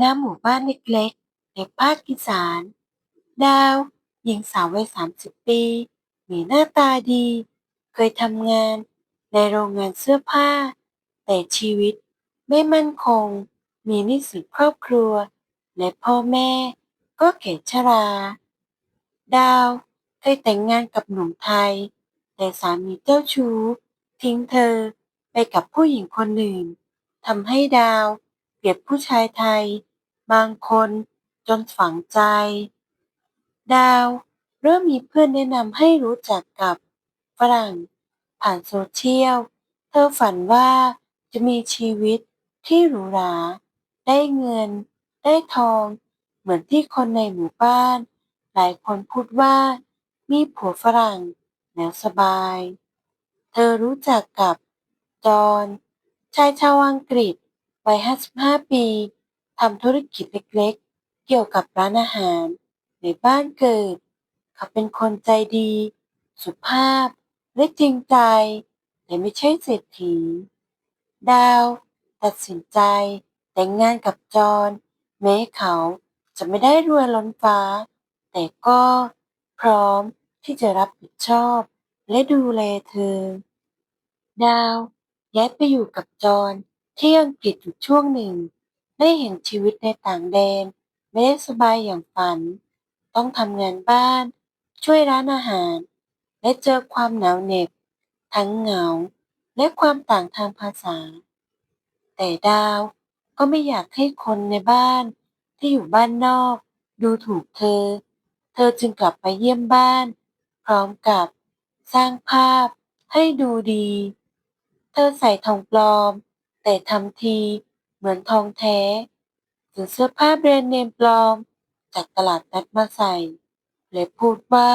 ณหมู่บ้านเล็กๆ ในภาคอีสาน ดาว หญิงสาววัย 30 ปี มีหน้าตาดี เคยทำงานในโรงงานเสื้อผ้า แต่ชีวิตไม่มั่นคง มีหนี้สินครอบครัว และพ่อแม่ก็แก่ชรา ดาว เคยแต่งงานกับหนุ่มไทย แต่สามีเจ้าชู้ ทิ้งเธอไปกับผู้หญิงคนอื่นทำให้ดาว เกลียดผู้ชายไทย บางคนจนฝังใจ ดาวเริ่มมีเพื่อนแนะนำให้รู้จักกับฝรั่ง ผ่านโซเชียล เธอฝันว่าจะมีชีวิตที่หรูหรา ได้เงิน ได้ทอง เหมือนที่คนในหมู่บ้าน หลายคนพูดว่า มีผัวฝรั่งแล้วสบาย เธอรู้จักกับ จอห์นชายชาวอังกฤษ วัย 55 ปีทำธุรกิจเล็กๆ เกี่ยวกับร้านอาหาร ในบ้านเกิด เขาเป็นคนใจดี สุภาพ และจริงใจ แต่ไม่ใช่เศรษฐี ดาว ตัดสินใจแต่งงานกับจอนแม้เขาจะไม่ได้รวยล้นฟ้า แต่ก็พร้อมที่จะรับผิดชอบและดูแลเธอ ดาวย้ายไปอยู่กับจอน ที่อังกฤษอยู่ช่วงหนึ่ง ได้เห็นชีวิตในต่างแดน ไม่ได้สบายอย่างฝัน ต้องทำงานบ้าน ช่วยร้านอาหาร และเจอความหนาวเหน็บ ทั้งเหงา และความต่างทางภาษา แต่ดาวก็ไม่อยากให้คนในบ้านที่อยู่บ้านนอก ดูถูกเธอ เธอจึงกลับไปเยี่ยมบ้าน พร้อมกับสร้างภาพให้ดูดี เธอใส่ทองปลอม แต่ทำทีเหมือนทองแท้ซื้อเสื้อผ้าแบรนด์เนมปลอม จากตลาดนัดมาใส่และพูดว่า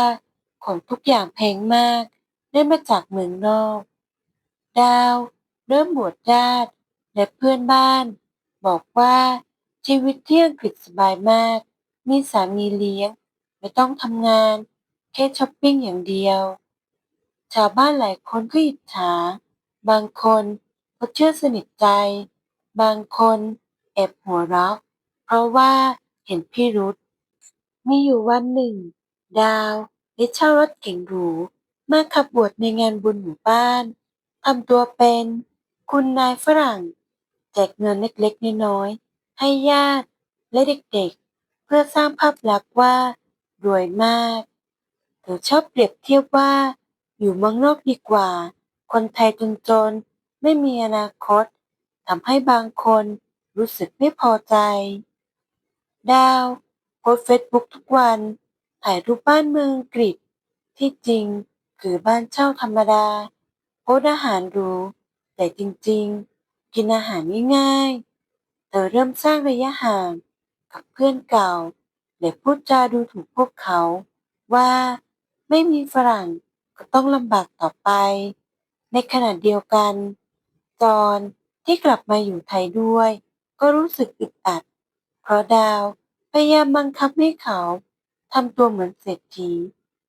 ของทุกอย่างแพงมากได้มาจากเมืองนอก ดาวเริ่มบวชญาติและเพื่อนบ้าน บอกว่าชีวิตที่อังกฤษสบายมาก มีสามีเลี้ยง ไม่ต้องทำงาน แค่ช้อปปิ้งอย่างเดียว ชาวบ้านหลายคนก็อิจฉา บางคน ก็เชื่อสนิทใจ บางคนแอบหัวเราะ เพราะว่าเห็นพิรุธมีอยู่วันหนึ่ง ดาวได้เช่ารถเก๋งหรู มาขับบวชในงานบุญหมู่บ้านทำตัวเป็น คุณนายฝรั่ง แจกเงินเล็กๆน้อยๆให้ญาติและเด็กๆ เพื่อสร้างภาพลักษณ์ว่า รวยมากเธอชอบเปรียบเทียบว่า อยู่เมืองนอกดีกว่า คนไทยจนๆ ไม่มีอนาคตทำให้บางคนรู้สึกไม่พอใจ ดาวโพสเฟซบุ๊กทุกวัน ถ่ายรูปบ้านเมืองอังกฤษ ที่จริงคือบ้านเช่าธรรมดา โพสอาหารหรูแต่จริงๆ กินอาหารง่ายๆ เธอเริ่มสร้างระยะห่างกับเพื่อนเก่าและพูดจาดูถูกพวกเขา ว่าไม่มีฝรั่งก็ต้องลำบากต่อไป ในขณะเดียวกัน จอนที่กลับมาอยู่ไทยด้วย ก็รู้สึกอึดอัด เพราะดาวพยายามบังคับให้เขาทำตัวเหมือนเศรษฐี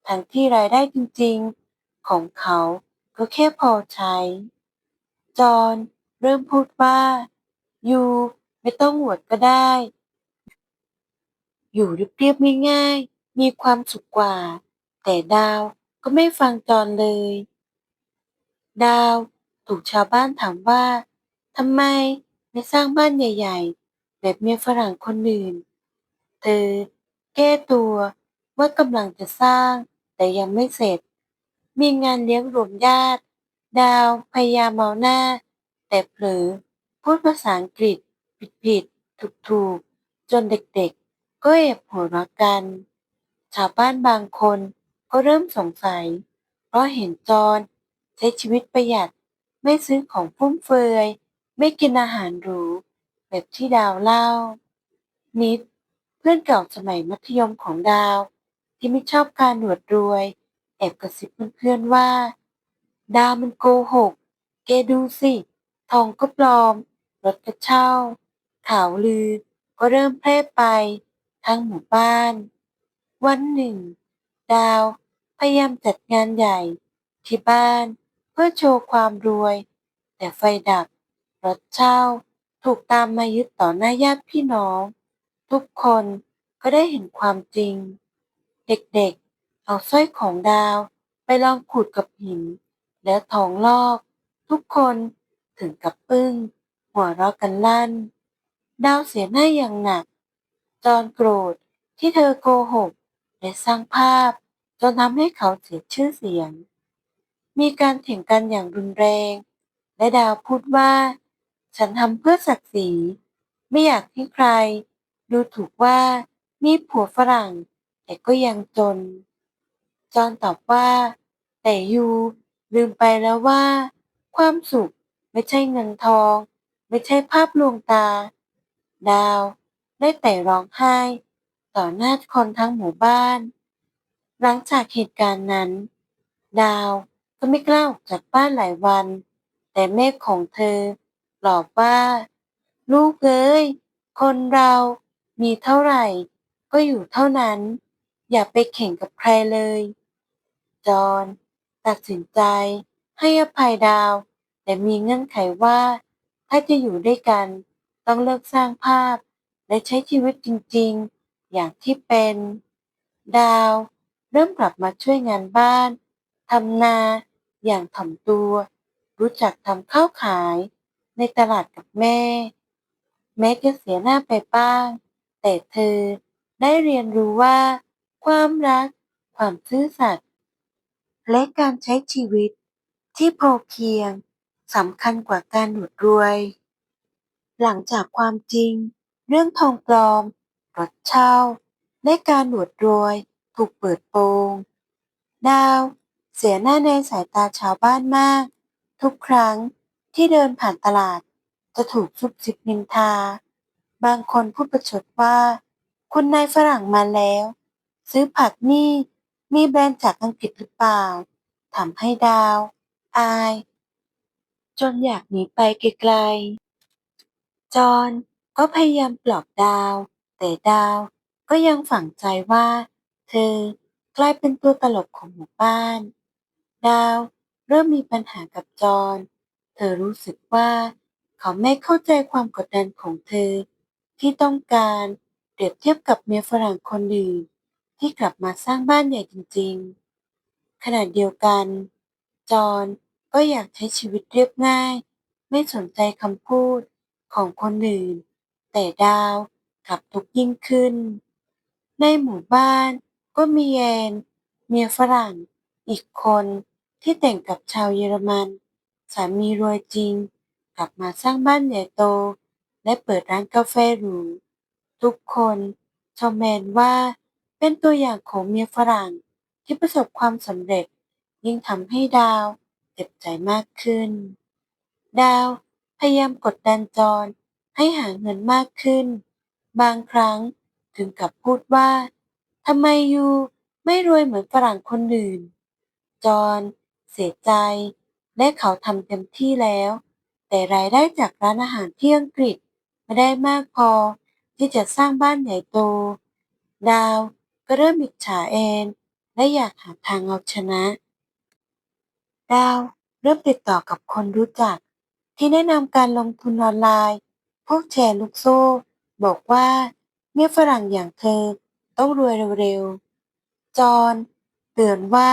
ทั้งที่รายได้จริงๆ ของเขาก็แค่พอใช้ จอนเริ่มพูดว่า ยูไม่ต้องบวชก็ได้ อยู่เรียบๆง่ายๆ มีความสุขกว่า แต่ดาวก็ไม่ฟังจอนเลย ดาว ถูกชาวบ้านถามว่า ทำไมไม่สร้างบ้านใหญ่ ๆ แบบเมียฝรั่งคนอื่น เธอแก้ตัวว่ากำลังจะสร้างแต่ยังไม่เสร็จ มีงานเลี้ยงรวมญาติ ดาวพยายามเมาหน้า แต่เผลอพูดภาษาอังกฤษผิดๆถูกๆจนเด็กๆ ก็แอบหัวเราะกัน ชาวบ้านบางคนก็เริ่มสงสัย เพราะเห็นจอนใช้ชีวิตประหยัด ไม่ซื้อของฟุ่มเฟือย ไม่กินอาหารหรู แบบที่ดาวเล่า นิด เพื่อนเก่าสมัยมัธยมของดาว ที่ไม่ชอบการอวดรวย แอบกระซิบเพื่อนๆว่า ดาวมันโกหก แกดูสิ ทองก็ปลอม รถก็เช่า ข่าวลือ ก็เริ่มแพร่ไป ทั้งหมู่บ้าน วันหนึ่ง ดาวพยายามจัดงานใหญ่ที่บ้าน เพื่อโชว์ความรวย แต่ไฟดับ รถเช่าถูกตามมายึดต่อหน้าญาติพี่น้อง ทุกคนก็ได้เห็นความจริง เด็กๆ เอาสร้อยของดาวไปลองขูดกับหิน แล้วทองลอก ทุกคนถึงกับปึ้ง หัวเราะกันลั่น ดาวเสียหน้าอย่างหนัก จอนโกรธที่เธอโกหกและสร้างภาพจนทำให้เขาเสียชื่อเสียง มีการเถียงกันอย่างรุนแรง และดาวพูดว่า ฉันทำเพื่อศักดิ์ศรี ไม่อยากให้ใคร ดูถูกว่ามีผัวฝรั่ง แต่ก็ยังจน จอนตอบว่า แต่ยูลืมไปแล้วว่า ความสุขไม่ใช่เงินทอง ไม่ใช่ภาพลวงตา ดาวได้แต่ร้องไห้ ต่อหน้าคนทั้งหมู่บ้าน หลังจากเหตุการณ์นั้น ดาว ก็ไม่กล้าออกจากบ้านหลายวัน แต่แม่ของเธอปลอบว่า ลูกเอ้ย คนเรามีเท่าไหร่ ก็อยู่เท่านั้น อย่าไปแข่งกับใครเลย จอห์นตัดสินใจให้อภัยดาว แต่มีเงื่อนไขว่า ถ้าจะอยู่ด้วยกัน ต้องเลิกสร้างภาพ และใช้ชีวิตจริงๆ อย่างที่เป็น ดาว เริ่มกลับมาช่วยงานบ้าน ทำนาอย่างถ่อมตัว รู้จักทำข้าวขายในตลาดกับแม่ แม้จะเสียหน้าไปบ้าง แต่เธอได้เรียนรู้ว่า ความรัก ความซื่อสัตย์และการใช้ชีวิตที่พอเพียงสำคัญกว่าการอวดรวย หลังจากความจริง เรื่องทองปลอมรถเช่า และการอวดรวยถูกเปิดโปง ดาว เสียหน้าในสายตาชาวบ้านมาก ทุกครั้งที่เดินผ่านตลาด จะถูกซุบซิบนินทา บางคนพูดประชดว่า คุณนายฝรั่งมาแล้ว ซื้อผักนี่มีแบรนด์จากอังกฤษหรือเปล่าทำให้ดาว อาย จนอยากหนีไปไกลๆ จอห์นก็พยายามปลอบดาว แต่ดาวก็ยังฝังใจว่า เธอกลายเป็นตัวตลกของหมู่บ้าน ดาวเริ่มมีปัญหากับจอห์น เธอรู้สึกว่าเขาไม่เข้าใจความกดดันของเธอ ที่ต้องการเปรียบเทียบกับเมียฝรั่งคนอื่นที่กลับมาสร้างบ้านใหญ่จริงๆ ขณะเดียวกัน จอห์นก็อยากใช้ชีวิตเรียบง่าย ไม่สนใจคำพูดของคนอื่น แต่ดาวกลับทุกขยิ่งขึ้น ในหมู่บ้านก็มีแอนเมียฝรั่งอีกคน ที่แต่งกับชาวเยอรมัน สามีรวยจริง กลับมาสร้างบ้านใหญ่โต และเปิดร้านกาแฟหรู ทุกคนชมแมนว่าเป็นตัวอย่างของเมียฝรั่งที่ประสบความสำเร็จ ยิ่งทำให้ดาวเจ็บใจมากขึ้น ดาวพยายามกดดันจอห์นให้หาเงินมากขึ้น บางครั้งถึงกับพูดว่าทำไมยูไม่รวยเหมือนฝรั่งคนอื่น จอห์น เสียใจ และเขาทำเต็มที่แล้ว แต่รายได้จากร้านอาหารที่อังกฤษไม่ได้มากพอ ที่จะสร้างบ้านใหญ่โต ดาวก็เริ่มอิจฉาแอนและอยากหาทางเอาชนะ ดาวเริ่มติดต่อกับคนรู้จัก ที่แนะนำการลงทุนออนไลน์ พวกแชร์ลูกโซ่ บอกว่าเมียฝรั่งอย่างเธอต้องรวยเร็วๆ จอนเตือนว่า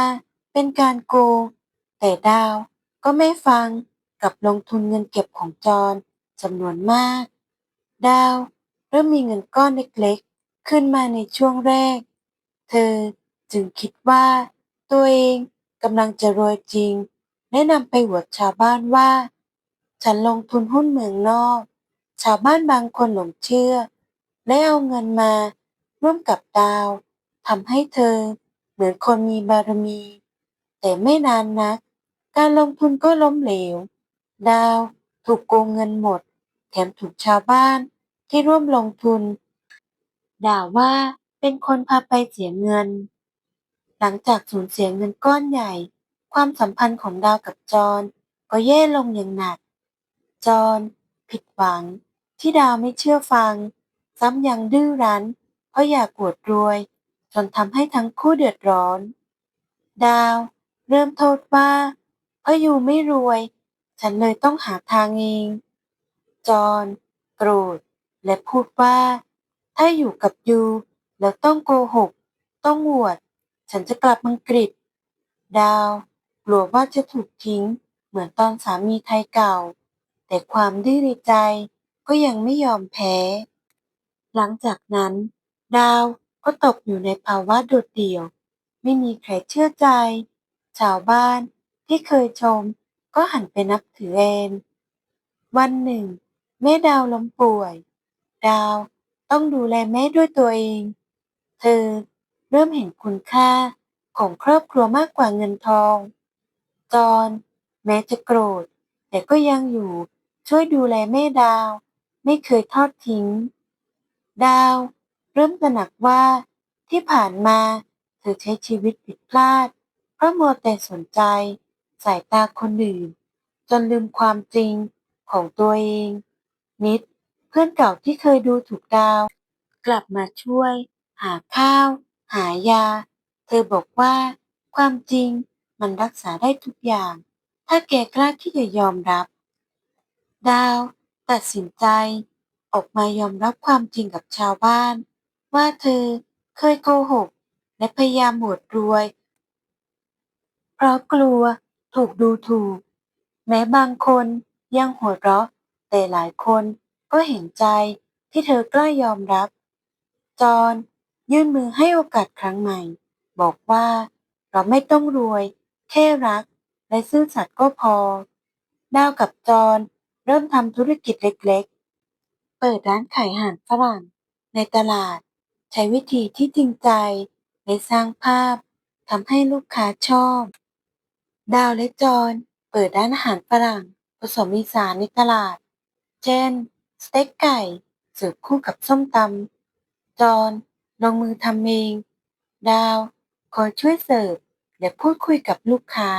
เป็นการโกง แต่ดาวก็ไม่ฟังกับลงทุนเงินเก็บของจอนจำนวนมาก ดาวเริ่มมีเงินก้อนเล็กๆ ขึ้นมาในช่วงแรก เธอจึงคิดว่าตัวเองกำลังจะรวยจริง แนะนำไปอวดชาวบ้านว่า ฉันลงทุนหุ้นเมืองนอก ชาวบ้านบางคนหลงเชื่อ และเอาเงินมาร่วมกับดาวทำให้เธอเหมือนคนมีบารมี แต่ไม่นานนัก การลงทุนก็ล้มเหลว ดาวถูกโกงเงินหมด แถมถูกชาวบ้านที่ร่วมลงทุน ด่าว่าเป็นคนพาไปเสียเงิน หลังจากสูญเสียเงินก้อนใหญ่ ความสัมพันธ์ของดาวกับจอนก็แย่ลงอย่างหนัก จอนผิดหวัง ที่ดาวไม่เชื่อฟัง ซ้ำยังดื้อรั้นเพราะอยากอวดรวย จนทำให้ทั้งคู่เดือดร้อน ดาว เริ่มโทษว่า เพราะยูไม่รวย ฉันเลยต้องหาทางเอง จอห์นโกรธและพูดว่า ถ้าอยู่กับยูแล้วต้องโกหก ต้องอวด ฉันจะกลับอังกฤษ ดาวกลัวว่าจะถูกทิ้ง เหมือนตอนสามีไทยเก่า แต่ความดื้อใจก็ยังไม่ยอมแพ้ หลังจากนั้น ดาวก็ตกอยู่ในภาวะโดดเดี่ยว ไม่มีใครเชื่อใจ ชาวบ้าน ที่เคยชมก็หันไปนับถือแอนวันหนึ่ง แม่ดาวล้มป่วย ดาวต้องดูแลแม่ด้วยตัวเอง เธอเริ่มเห็นคุณค่าของครอบครัวมากกว่าเงินทอง จอนแม้จะโกรธ แต่ก็ยังอยู่ช่วยดูแลแม่ดาว ไม่เคยทอดทิ้ง ดาว เริ่มตระหนักว่าที่ผ่านมา เธอใช้ชีวิตผิดพลาด เพราะมัวแต่สนใจ สายตาคนอื่น จนลืมความจริงของตัวเอง นิด เพื่อนเก่าที่เคยดูถูกดาว กลับมาช่วย หาข้าว หายา เธอบอกว่า ความจริงมันรักษาได้ทุกอย่าง ถ้าแกกล้าที่จะยอมรับ ดาว ตัดสินใจ ออกมายอมรับความจริงกับชาวบ้าน ว่าเธอเคยโกหก และพยายามอวดรวย เพราะกลัว ถูกดูถูก แม้บางคนยังหัวเราะ แต่หลายคนก็เห็นใจที่เธอกล้ายอมรับ จอห์นยื่นมือให้โอกาสครั้งใหม่ บอกว่าเราไม่ต้องรวย แค่รัก และซื่อสัตย์ก็พอ ดาวกับจอห์นเริ่มทำธุรกิจเล็กๆ เปิดร้านขายอาหารฝรั่ง ในตลาด ใช้วิธีที่จริงใจ และสร้างภาพทำให้ลูกค้าชอบ ดาวและจอห์นเปิดร้านอาหารฝรั่ง ผสมอีสานในตลาด เช่น สเต็กไก่เสิร์ฟคู่กับส้มตำจอห์นลงมือทำเองดาว คอยช่วยเสิร์ฟและพูดคุยกับลูกค้า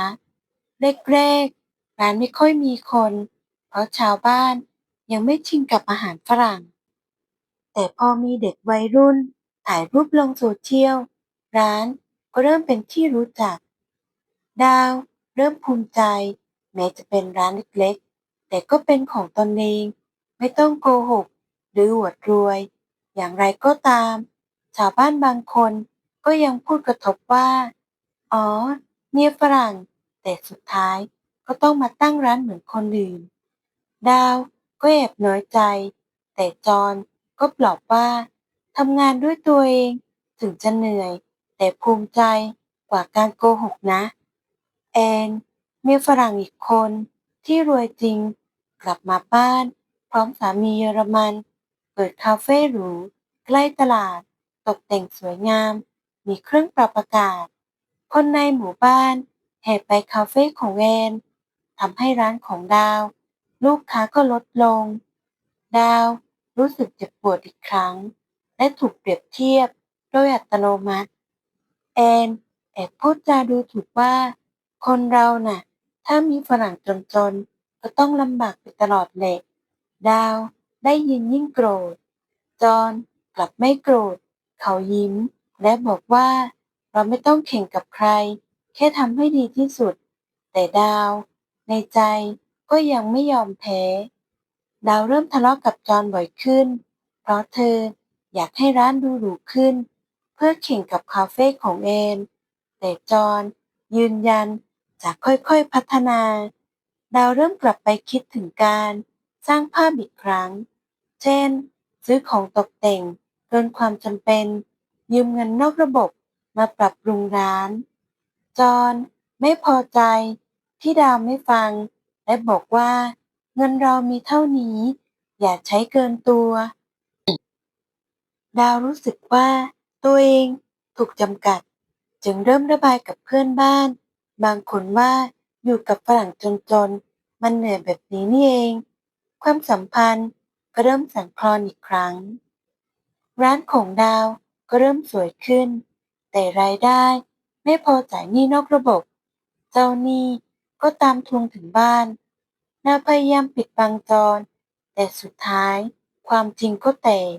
แรกๆร้านไม่ค่อยมีคน เพราะชาวบ้านยังไม่ชินกับอาหารฝรั่ง แต่พอมีเด็กวัยรุ่นถ่ายรูปลงโซเชียลร้านก็เริ่มเป็นที่รู้จัก ดาว เริ่มภูมิใจ แม้จะเป็นร้านเล็กๆ แต่ก็เป็นของตนเอง ไม่ต้องโกหก หรืออวดรวย อย่างไรก็ตาม ชาวบ้านบางคนก็ยังพูดกระทบว่า อ๋อ เนี่ยฝรั่ง แต่สุดท้ายก็ต้องมาตั้งร้านเหมือนคนอื่น ดาวก็แอบน้อยใจ แต่จอนก็ปลอบว่าทำงานด้วยตัวเอง ถึงจะเหนื่อย แต่ภูมิใจกว่าการโกหกนะ แอนมีฝรั่งอีกคนที่รวยจริง กลับมาบ้าน พร้อมสามีเยอรมัน เปิดคาเฟ่หรู ใกล้ตลาด ตกแต่งสวยงาม มีเครื่องปรับอากาศ คนในหมู่บ้านแห่ไปคาเฟ่ของแอนทำให้ร้านของดาว ลูกค้าก็ลดลง ดาวรู้สึกเจ็บปวดอีกครั้ง และถูกเปรียบเทียบโดยอัตโนมัติ แอนแอบพูดจาดูถูกว่า คนเราน่ะ ถ้ามีฝรั่งจนๆ ก็ต้องลำบากไปตลอดแหละ ดาวได้ยินยิ่งโกรธ จอนกลับไม่โกรธ เขายิ้ม และบอกว่า เราไม่ต้องแข่งกับใคร แค่ทำให้ดีที่สุด แต่ดาว ในใจก็ยังไม่ยอมแพ้ ดาวเริ่มทะเลาะกับจอนบ่อยขึ้น เพราะเธออยากให้ร้านดูหรูขึ้น เพื่อแข่งกับคาเฟ่ของแอนแต่จอนยืนยัน จะค่อยๆพัฒนา ดาวเริ่มกลับไปคิดถึงการสร้างภาพอีกครั้ง เช่น ซื้อของตกแต่งเกินความจำเป็น ยืมเงินนอกระบบมาปรับปรุงร้าน จอนไม่พอใจที่ดาวไม่ฟัง และบอกว่า เงินเรามีเท่านี้ อย่าใช้เกินตัว ดาวรู้สึกว่าตัวเองถูกจำกัด จึงเริ่มระบายกับเพื่อนบ้าน บางคนว่าอยู่กับฝรั่งจนๆ มันเหนื่อยแบบนี้นี่เอง ความสัมพันธ์ก็เริ่มสั่นคลอนอีกครั้ง ร้านของดาวก็เริ่มสวยขึ้น แต่รายได้ไม่พอจ่ายหนี้นอกระบบ เจ้าหนี้ก็ตามทวงถึงบ้านดาวพยายามปิดบังจรแต่สุดท้ายความจริงก็แตก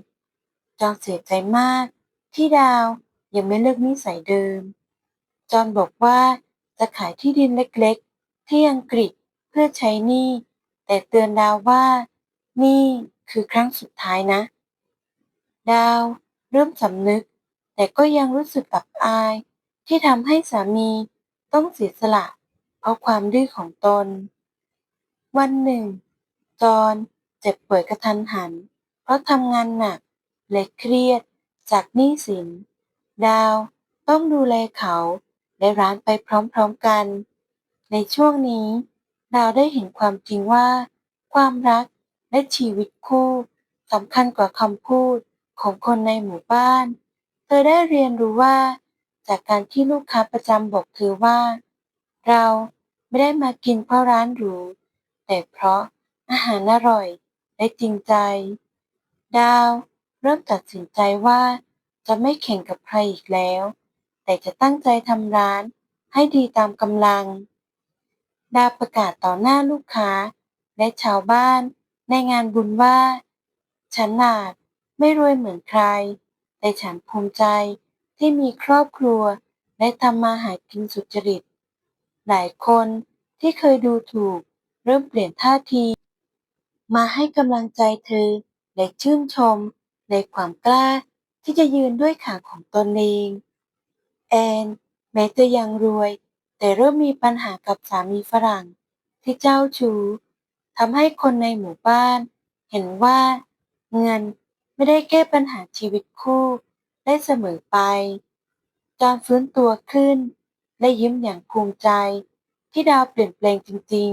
จอนเสียใจมากที่ดาวยังไม่เลิกนิสัยเดิม จอนบอกว่า จะขายที่ดินเล็กๆ ที่อังกฤษเพื่อใช้หนี้ แต่เตือนดาวว่าหนี้คือครั้งสุดท้ายนะ ดาวเริ่มสำนึก แต่ก็ยังรู้สึกอับอาย ที่ทำให้สามีต้องเสียสละ เพราะความดื้อของตน วันหนึ่ง จอห์นเจ็บป่วยกระทันหัน เพราะทำงานหนักและเครียดจากหนี้สิน ดาวต้องดูแลเขา และร้านไปพร้อมๆกัน ในช่วงนี้ดาวได้เห็นความจริงว่า ความรักและชีวิตคู่สำคัญกว่าคำพูดของคนในหมู่บ้าน เธอได้เรียนรู้ว่า จากการที่ลูกค้าประจำบอกเธอว่า เราไม่ได้มากินเพราะร้านหรูแต่เพราะอาหารอร่อยและจริงใจ ดาว เริ่มตัดสินใจว่าจะไม่แข่งกับใครอีกแล้ว แต่จะตั้งใจทำร้านให้ดีตามกำลัง ดาประกาศต่อหน้าลูกค้า และชาวบ้านในงานบุญว่า ฉันอาจไม่รวยเหมือนใคร แต่ฉันภูมิใจที่มีครอบครัว และทำมาหากินสุจริต หลายคนที่เคยดูถูก เริ่มเปลี่ยนท่าที มาให้กำลังใจเธอ และชื่นชมในความกล้าที่จะยืนด้วยขาของตนเอง แอนแม้จะยังรวย แต่เริ่มมีปัญหากับสามีฝรั่งที่เจ้าชู้ทำให้คนในหมู่บ้าน เห็นว่าเงินไม่ได้แก้ปัญหาชีวิตคู่ได้เสมอไปจอห์นฟื้นตัวขึ้น และยิ้มอย่างภูมิใจ ที่ดาวเปลี่ยนแปลงจริง